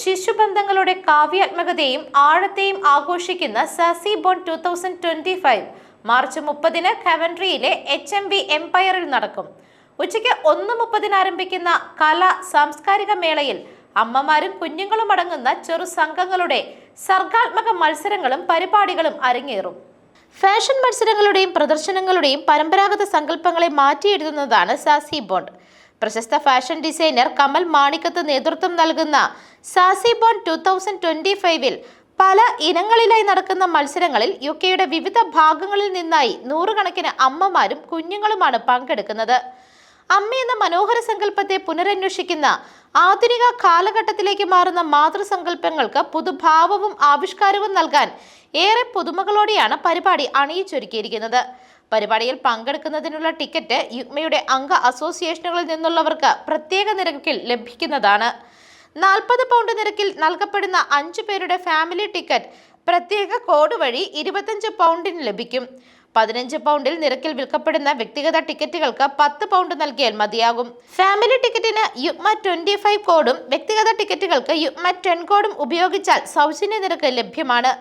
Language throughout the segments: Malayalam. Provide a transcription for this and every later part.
ശിശുബന്ധങ്ങളുടെ കാവ്യാത്മകതയും ആഴത്തെയും ആഘോഷിക്കുന്ന sassy born two thousand twenty five March മുപ്പതിന് കവൻട്രിയിലെ എച്ച് എം വി എംപയറിൽ നടക്കും. ഉച്ചയ്ക്ക് ഒന്ന് മുപ്പതിന് ആരംഭിക്കുന്ന കലാ സാംസ്കാരിക മേളയിൽ അമ്മമാരും കുഞ്ഞുങ്ങളും അടങ്ങുന്ന ചെറു സംഘങ്ങളുടെ സർഗാത്മക മത്സരങ്ങളും പരിപാടികളും അരങ്ങേറും. ഫാഷൻ മത്സരങ്ങളുടെയും പ്രദർശനങ്ങളുടെയും പരമ്പരാഗത സങ്കല്പങ്ങളെ മാറ്റിയെഴുതുന്നതാണ് സാസി ബോണ്ട്. പ്രശസ്ത ഫാഷൻ ഡിസൈനർ കമൽ മാണിക്കത്ത് നേതൃത്വം നൽകുന്ന sassy born two thousand twenty ഫൈവിൽ പല ഇനങ്ങളിലായി നടക്കുന്ന മത്സരങ്ങളിൽ യു കെയുടെ വിവിധ ഭാഗങ്ങളിൽ നിന്നായി നൂറുകണക്കിന് അമ്മമാരും കുഞ്ഞുങ്ങളുമാണ് പങ്കെടുക്കുന്നത്. അമ്മ എന്ന മനോഹര സങ്കല്പത്തെ പുനരന്വേഷിക്കുന്ന ആധുനിക കാലഘട്ടത്തിലേക്ക് മാറുന്ന മാതൃസങ്കല്പങ്ങൾക്ക് പുതുഭാവവും ആവിഷ്കാരവും നൽകാൻ ഏറെ പുതുമകളോടെയാണ് പരിപാടി അണിയിച്ചൊരുക്കിയിരിക്കുന്നത്. പരിപാടിയിൽ പങ്കെടുക്കുന്നതിനുള്ള ടിക്കറ്റ് യുഗ്മയുടെ അംഗ അസോസിയേഷനുകളിൽ നിന്നുള്ളവർക്ക് പ്രത്യേക നിരക്കിൽ ലഭിക്കുന്നതാണ്. നാൽപ്പത് പൗണ്ട് നിരക്കിൽ നൽകപ്പെടുന്ന അഞ്ചു പേരുടെ ഫാമിലി ടിക്കറ്റ് പ്രത്യേക കോഡ് വഴി ഇരുപത്തഞ്ച് പൗണ്ടിന് ലഭിക്കും. പതിനഞ്ച് പൗണ്ടിൽ നിരക്കിൽ വിൽക്കപ്പെടുന്ന വ്യക്തിഗത ടിക്കറ്റുകൾക്ക് പത്ത് പൗണ്ട് നൽകിയാൽ മതിയാകും. ഫാമിലി ടിക്കറ്റിന് യുഗ്മ ട്വന്റി ഫൈവ് കോഡും വ്യക്തിഗത ടിക്കറ്റുകൾക്ക് യുഗ്മ ടെൻ കോഡും ഉപയോഗിച്ചാൽ സൗജന്യ നിരക്ക് ലഭ്യമാണ്.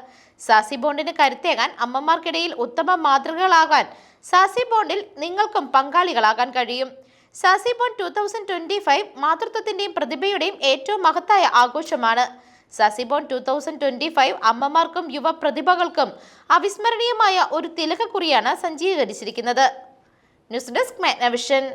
സാസി ബോണ്ടിന് കരുത്തേകാൻ അമ്മമാർക്കിടയിൽ ഉത്തമ മാതൃകകളാകാൻ സാസി ബോണ്ടിൽ നിങ്ങൾക്കും പങ്കാളികളാകാൻ കഴിയും. Sassy bond two thousand twenty five മാതൃത്വത്തിന്റെയും പ്രതിഭയുടെയും ഏറ്റവും മഹത്തായ ആഘോഷമാണ്. Sassy born two thousand twenty five അമ്മമാർക്കും യുവ പ്രതിഭകൾക്കും അവിസ്മരണീയമായ ഒരു തിലകക്കുറിയാണ് സജ്ജീകരിച്ചിരിക്കുന്നത്. News desk Magnavision.